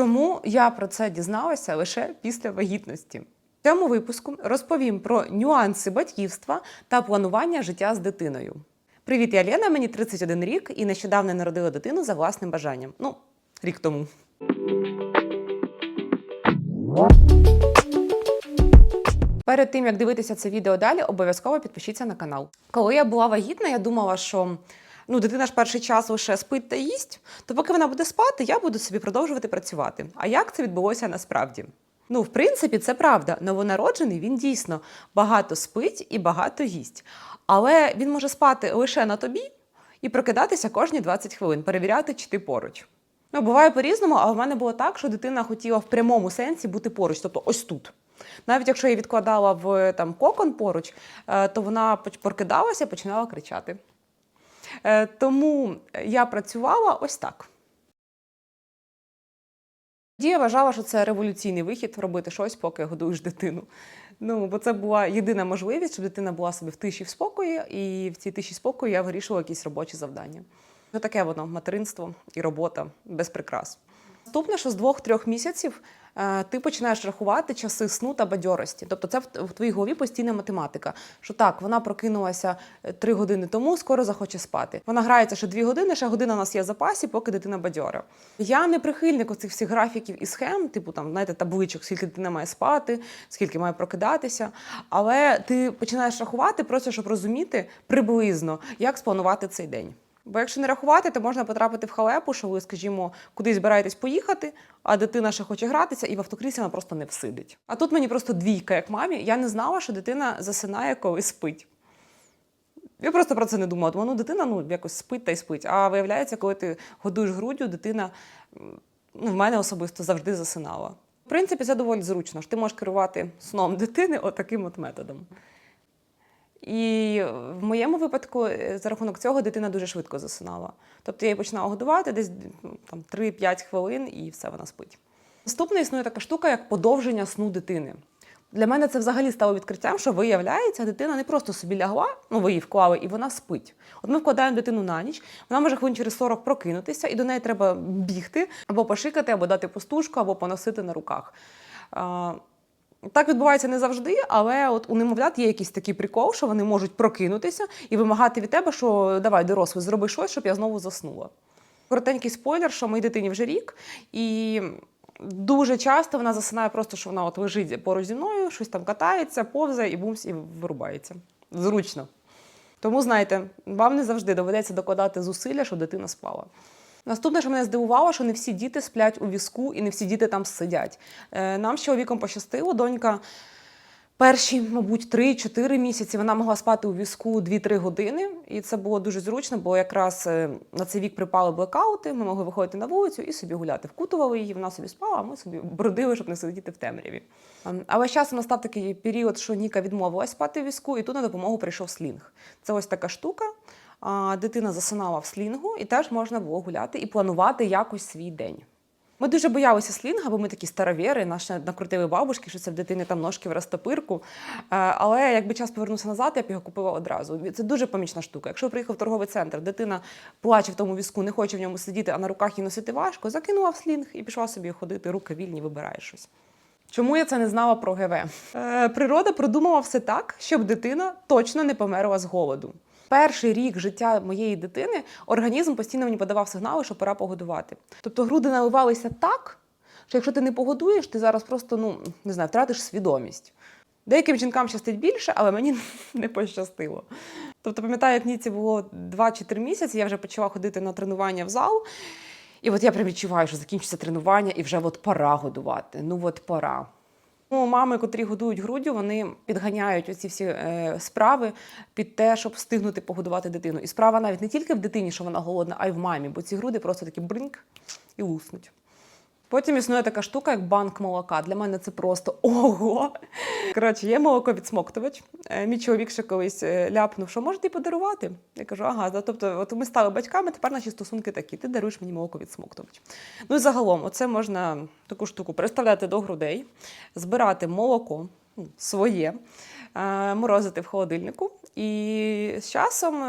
Чому я про це дізналася лише після вагітності? В цьому випуску розповім про нюанси батьківства та планування життя з дитиною. Привіт, я Лена, мені 31 рік і нещодавно народила дитину за власним бажанням. Ну, рік тому. Перед тим як дивитися це відео далі, обов'язково підпишіться на канал. Коли я була вагітна, я думала, що ну, дитина ж перший час лише спить та їсть, то поки вона буде спати, я буду собі продовжувати працювати. А як це відбулося насправді? Ну, в принципі, це правда. Новонароджений він дійсно багато спить і багато їсть. Але він може спати лише на тобі і прокидатися кожні 20 хвилин, перевіряти, чи ти поруч. Ну, буває по-різному, але в мене було так, що дитина хотіла в прямому сенсі бути поруч, тобто ось тут. Навіть якщо я відкладала в там кокон поруч, е, то вона прокидалася і починала кричати. Е, Тому я працювала ось так. Тоді я вважала, що це революційний вихід робити щось, поки годуєш дитину. Ну, бо це була єдина можливість, щоб дитина була собі в тиші в спокої, і в цій тиші спокою я вирішувала якісь робочі завдання. Таке воно материнство і робота без прикрас. Наступне, що з двох-трьох місяців ти починаєш рахувати часи сну та бадьорості. Тобто це в, в твоїй голові постійна математика. Що так, вона прокинулася е, три години тому, скоро захоче спати. Вона грається ще дві години, ще година у нас є в запасі, поки дитина бадьора. Я не прихильник оцих всіх графіків і схем, типу там, знаєте, табличок, скільки дитина має спати, скільки має прокидатися. Але ти починаєш рахувати просто, щоб розуміти приблизно, як спланувати цей день. Бо якщо не рахувати, то можна потрапити в халепу, що ви, скажімо, кудись збираєтесь поїхати, а дитина ще хоче гратися, і в автокріслі вона просто не всидить. А тут мені просто двійка, як мамі. Я не знала, що дитина засинає, коли спить. Я просто про це не думала. Думала, ну дитина ну, якось спить та й спить. А виявляється, коли ти годуєш груддю, дитина ну, в мене особисто завжди засинала. В принципі, це доволі зручно. Ти можеш керувати сном дитини отаким от методом. І в моєму випадку е, за рахунок цього дитина дуже швидко засинала. Тобто я її починала годувати десь ну, там 3-5 хвилин і все вона спить. Наступна існує така штука, як подовження сну дитини. Для мене це взагалі стало відкриттям, що виявляється, дитина не просто собі лягла, ну ви її вклали, і вона спить. От ми вкладаємо дитину на ніч, вона може хвилин через 40 прокинутися, і до неї треба бігти, або пошикати, або дати пустушку, або поносити на руках. Так відбувається не завжди, але от у немовлят є якийсь такий прикол, що вони можуть прокинутися і вимагати від тебе, що давай, дорослий, зроби щось, щоб я знову заснула. Коротенький спойлер, що моїй дитині вже рік, і дуже часто вона засинає просто, що вона от лежить поруч зі мною, щось там катається, повзає і бумс, і вирубається. Зручно. Тому знаєте, вам не завжди доведеться докладати зусилля, щоб дитина спала. Наступне, що мене здивувало, що не всі діти сплять у візку і не всі діти там сидять. Е, Нам з чоловіком пощастило, донька перші, мабуть, 3-4 місяці вона могла спати у візку 2-3 години, і це було дуже зручно, бо якраз е, на цей вік припали блекаути, ми могли виходити на вулицю і собі гуляти. Вкутували її, вона собі спала, а ми собі бродили, щоб не сидіти в темряві. Ем, Але з часом настав такий період, що Ніка відмовилась спати в візку, і тут на допомогу прийшов слінг. Це ось така штука. Дитина засинала в слінгу, і теж можна було гуляти і планувати якось свій день. Ми дуже боялися слінга, бо ми такі старовіри, наші накрутили бабушки, що це в дитини там ножки в розтопирку. Е, Але якби час повернувся назад, я б його купила одразу. Це дуже помічна штука. Якщо приїхав в торговий центр, дитина плаче в тому візку, не хоче в ньому сидіти, а на руках її носити важко, закинула в слінг і пішла собі ходити, руки вільні, вибирає щось. Чому я це не знала про ГВ? Е, природа продумала все так, щоб дитина точно не померла з голоду. Перший рік життя моєї дитини організм постійно мені подавав сигнали, що пора погодувати. Тобто груди наливалися так, що якщо ти не погодуєш, ти зараз просто ну не знаю, втратиш свідомість. Деяким жінкам щастить більше, але мені не пощастило. Тобто, пам'ятаю, як Ніці було 2 чи 3 місяці, я вже почала ходити на тренування в зал. І от я прям відчуваю, що закінчиться тренування, і вже от пора годувати. Ну от пора. Ну, мами, котрі годують груддю, вони підганяють оці всі е, справи під те, щоб встигнути погодувати дитину. І справа навіть не тільки в дитині, що вона голодна, а й в мамі, бо ці груди просто такі бринк і луснуть. Потім існує така штука, як банк молока. Для мене це просто ого. Коротше, є молоко відсмоктувач. Е, Мій чоловік ще колись е, ляпнув, що можете й подарувати. Я кажу, ага, да, тобто, от ми стали батьками, тепер наші стосунки такі. Ти даруєш мені молоко відсмоктувач. Ну і загалом, оце можна таку штуку приставляти до грудей, збирати молоко ну, своє. е, Морозити в холодильнику, і з часом,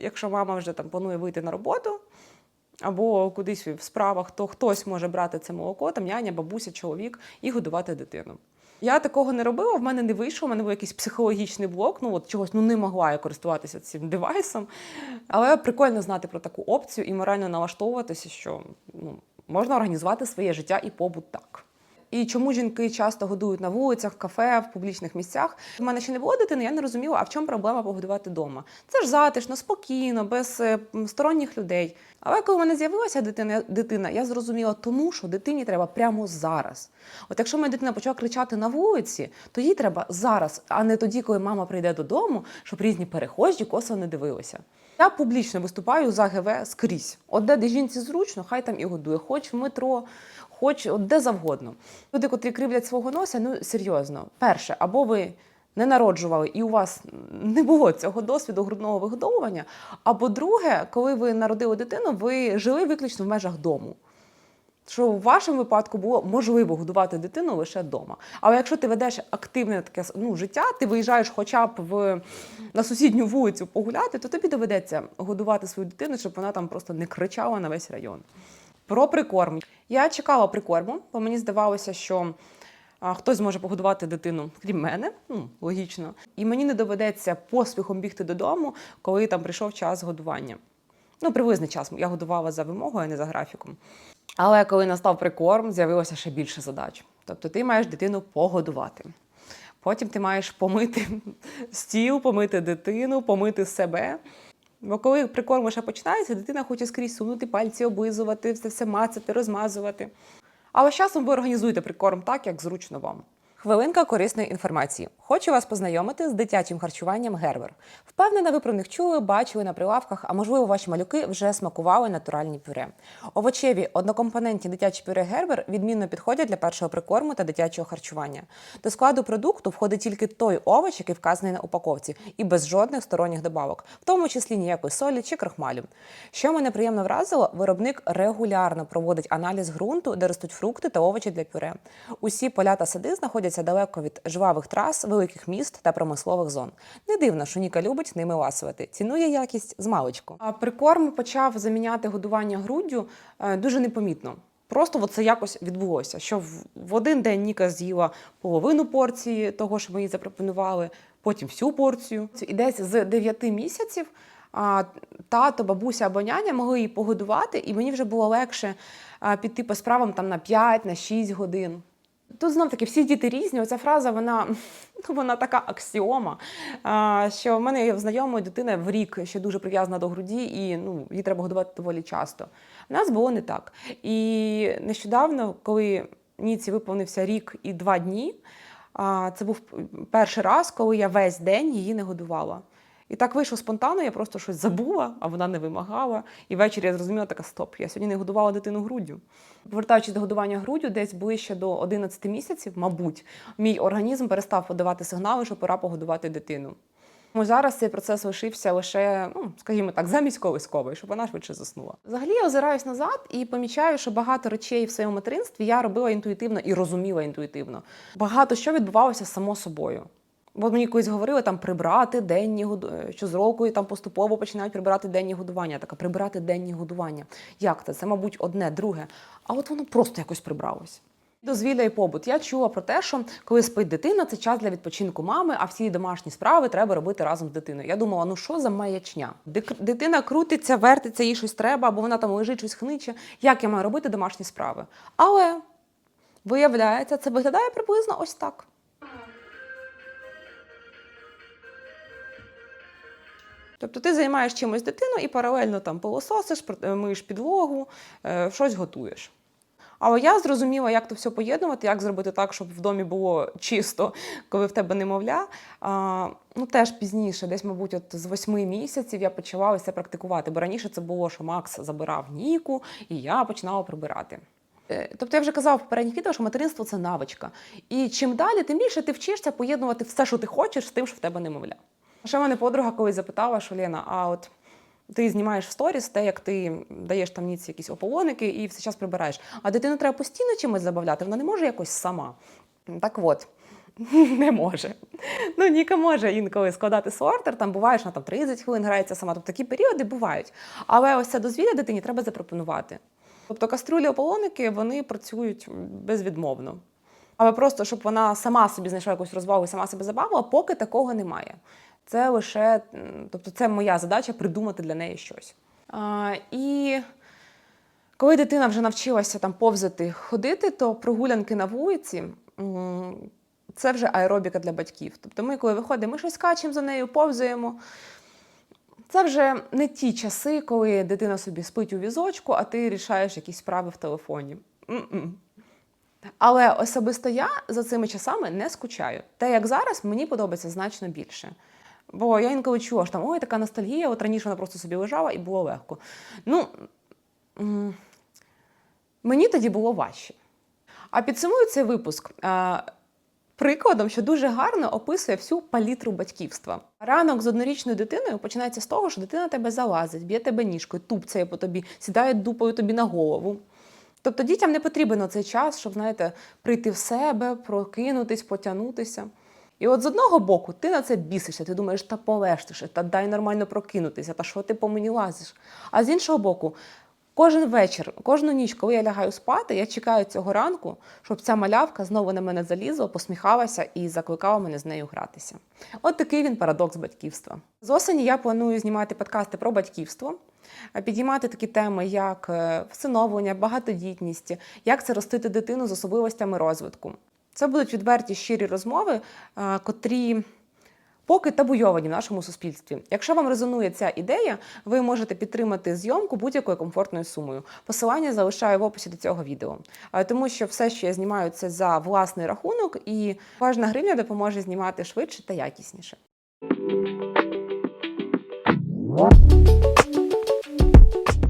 якщо мама вже там планує вийти на роботу, Або кудись в справах, то хтось може брати це молоко, там няня, бабуся, чоловік і годувати дитину. Я такого не робила, в мене не вийшло, в мене був якийсь психологічний блок, ну от чогось ну не могла я користуватися цим девайсом. Але прикольно знати про таку опцію і морально налаштовуватися, що ну, можна організувати своє життя і побут так. І чому жінки часто годують на вулицях, в кафе, в публічних місцях? У мене ще не було дитини, я не розуміла, а в чому проблема погодувати вдома. Це ж затишно, спокійно, без е, сторонніх людей. Але коли в мене з'явилася дитина, дитина, я зрозуміла, тому що дитині треба прямо зараз. От якщо моя дитина почала кричати на вулиці, то їй треба зараз, а не тоді, коли мама прийде додому, щоб різні перехожі косо не дивилися. Я публічно виступаю за ГВ скрізь. От де, де жінці зручно, хай там і годує, хоч в метро, хоч от де завгодно. Люди, котрі кривлять свого носа, ну серйозно. Перше, або ви не народжували, і у вас не було цього досвіду грудного вигодовування. Або друге, коли ви народили дитину, ви жили виключно в межах дому. Що в вашому випадку було можливо годувати дитину лише вдома. Але якщо ти ведеш активне таке ну, життя, ти виїжджаєш хоча б в, на сусідню вулицю погуляти, то тобі доведеться годувати свою дитину, щоб вона там просто не кричала на весь район. Про прикорм. Я чекала прикорму, бо мені здавалося, що хтось зможе погодувати дитину, крім мене, ну, логічно. І мені не доведеться поспіхом бігти додому, коли там прийшов час годування. Ну, приблизний час. Я годувала за вимогою, а не за графіком. Але коли настав прикорм, з'явилося ще більше задач. Тобто ти маєш дитину погодувати. Потім ти маєш помити стіл, помити дитину, помити себе. Бо коли прикорм лише починається, дитина хоче скрізь сунути пальці, облизувати, все все мацати, розмазувати. Але з часом ви організуєте прикорм так, як зручно вам. Хвилинка корисної інформації. Хочу вас познайомити з дитячим харчуванням Гербер. Впевнена, ви про них чули, бачили на прилавках, а можливо, ваші малюки вже смакували натуральні пюре. Овочеві однокомпонентні дитячі пюре Гербер відмінно підходять для першого прикорму та дитячого харчування. До складу продукту входить тільки той овоч, який вказаний на упаковці, і без жодних сторонніх добавок, в тому числі ніякої солі чи крохмалю. Що мене приємно вразило, виробник регулярно проводить аналіз ґрунту, де ростуть фрукти та овочі для пюре. Усі поля та сади знаходяться далеко від жвавих трас, великих міст та промислових зон. Не дивно, що Ніка любить ними ласувати. Цінує якість з маличку. А прикорм почав заміняти годування груддю е, дуже непомітно. Просто це якось відбулося. Що в, один день Ніка з'їла половину порції того, що ми їй запропонували, потім всю порцію. І десь з 9 місяців тато, бабуся або няня могли її погодувати, і мені вже було легше піти по справам там на 5, на 6 годин. Тут знов таки всі діти різні. Оця фраза, вона, ну, вона така аксіома. Що в мене є в знайомої дитина в рік ще дуже прив'язана до груді, і ну, її треба годувати доволі часто. У нас було не так. І нещодавно, коли Ніці виповнився рік і два дні, це був перший раз, коли я весь день її не годувала. І так вийшло спонтанно, я просто щось забула, а вона не вимагала. І ввечері я зрозуміла така стоп. Я сьогодні не годувала дитину груддю. Повертаючись до годування груддю, десь ближче до 11 місяців, мабуть, мій організм перестав подавати сигнали, що пора погодувати дитину. Тому зараз цей процес лишився лише, ну скажімо так, замість колискової, щоб вона швидше заснула. Взагалі я озираюсь назад і помічаю, що багато речей в своєму материнстві я робила інтуїтивно і розуміла інтуїтивно. Багато що відбувалося само собою. Бо мені колись говорили там прибрати денні году... що з року і там поступово починають прибирати денні годування. Така прибирати денні годування. Як це? Це, мабуть, одне, друге. А от воно просто якось прибралось. Дозвілля і побут. Я чула про те, що коли спить дитина, це час для відпочинку мами, а всі домашні справи треба робити разом з дитиною. Я думала, ну що за маячня? Дитина крутиться, вертиться, їй щось треба, або вона там лежить, щось хниче. Як я маю робити домашні справи? Але виявляється, це виглядає приблизно ось так. Тобто ти займаєш чимось дитину і паралельно там пилососиш, е, миєш підлогу, е, щось готуєш. Але я зрозуміла, як то все поєднувати, як зробити так, щоб в домі було чисто, коли в тебе немовля. А, ну теж пізніше, десь, мабуть, от з восьми місяців я почала це практикувати. Бо раніше це було, що Макс забирав Ніку, і я починала прибирати. Е, Тобто я вже казала в попередніх відео, що материнство це навичка. І чим далі, тим більше ти вчишся поєднувати все, що ти хочеш, з тим, що в тебе немовля. Ще мене подруга колись запитала, що Лена, а от ти знімаєш в сторіс те, як ти даєш там ніці якісь ополоники і все час прибираєш. А дитину треба постійно чимось забавляти, вона не може якось сама. Так от, не може. Ну, Ніка може інколи складати сортер, там буває, що вона там 30 хвилин грається сама. Тобто такі періоди бувають. Але ось це дозвілля дитині треба запропонувати. Тобто каструлі ополоники вони працюють безвідмовно. Але просто щоб вона сама собі знайшла якусь розвагу і сама себе забавила, поки такого немає. Це лише, тобто, це моя задача придумати для неї щось. А, і коли дитина вже навчилася там повзати, ходити, то прогулянки на вулиці це вже аеробіка для батьків. Тобто ми, коли виходимо, ми щось скачемо за нею, повзаємо. Це вже не ті часи, коли дитина собі спить у візочку, а ти рішаєш якісь справи в телефоні. М-м. Але особисто я за цими часами не скучаю. Те, як зараз, мені подобається значно більше. Бо я інколи чула, що там ой, така ностальгія, от раніше вона просто собі лежала і було легко. Ну, мені тоді було важче. А підсумую цей випуск а, прикладом, що дуже гарно описує всю палітру батьківства. Ранок з однорічною дитиною починається з того, що дитина тебе залазить, б'є тебе ніжкою, тупцяє по тобі, сідає дупою тобі на голову. Тобто дітям не потрібен цей час, щоб, знаєте, прийти в себе, прокинутись, потягнутися. І от з одного боку ти на це бісишся, ти думаєш, та полегше, та дай нормально прокинутися, та що ти по мені лазиш. А з іншого боку, кожен вечір, кожну ніч, коли я лягаю спати, я чекаю цього ранку, щоб ця малявка знову на мене залізла, посміхалася і закликала мене з нею гратися. От такий він парадокс батьківства. З осені я планую знімати подкасти про батьківство. Е, Підіймати такі теми, як е, всиновлення, багатодітність, як це ростити дитину з особливостями розвитку. Це будуть відверті щирі розмови, е, котрі поки табуйовані в нашому суспільстві. Якщо вам резонує ця ідея, ви можете підтримати зйомку будь-якою комфортною сумою. Посилання залишаю в описі до цього відео, тому що все, що я знімаю, це за власний рахунок, і кожна гривня допоможе знімати швидше та якісніше.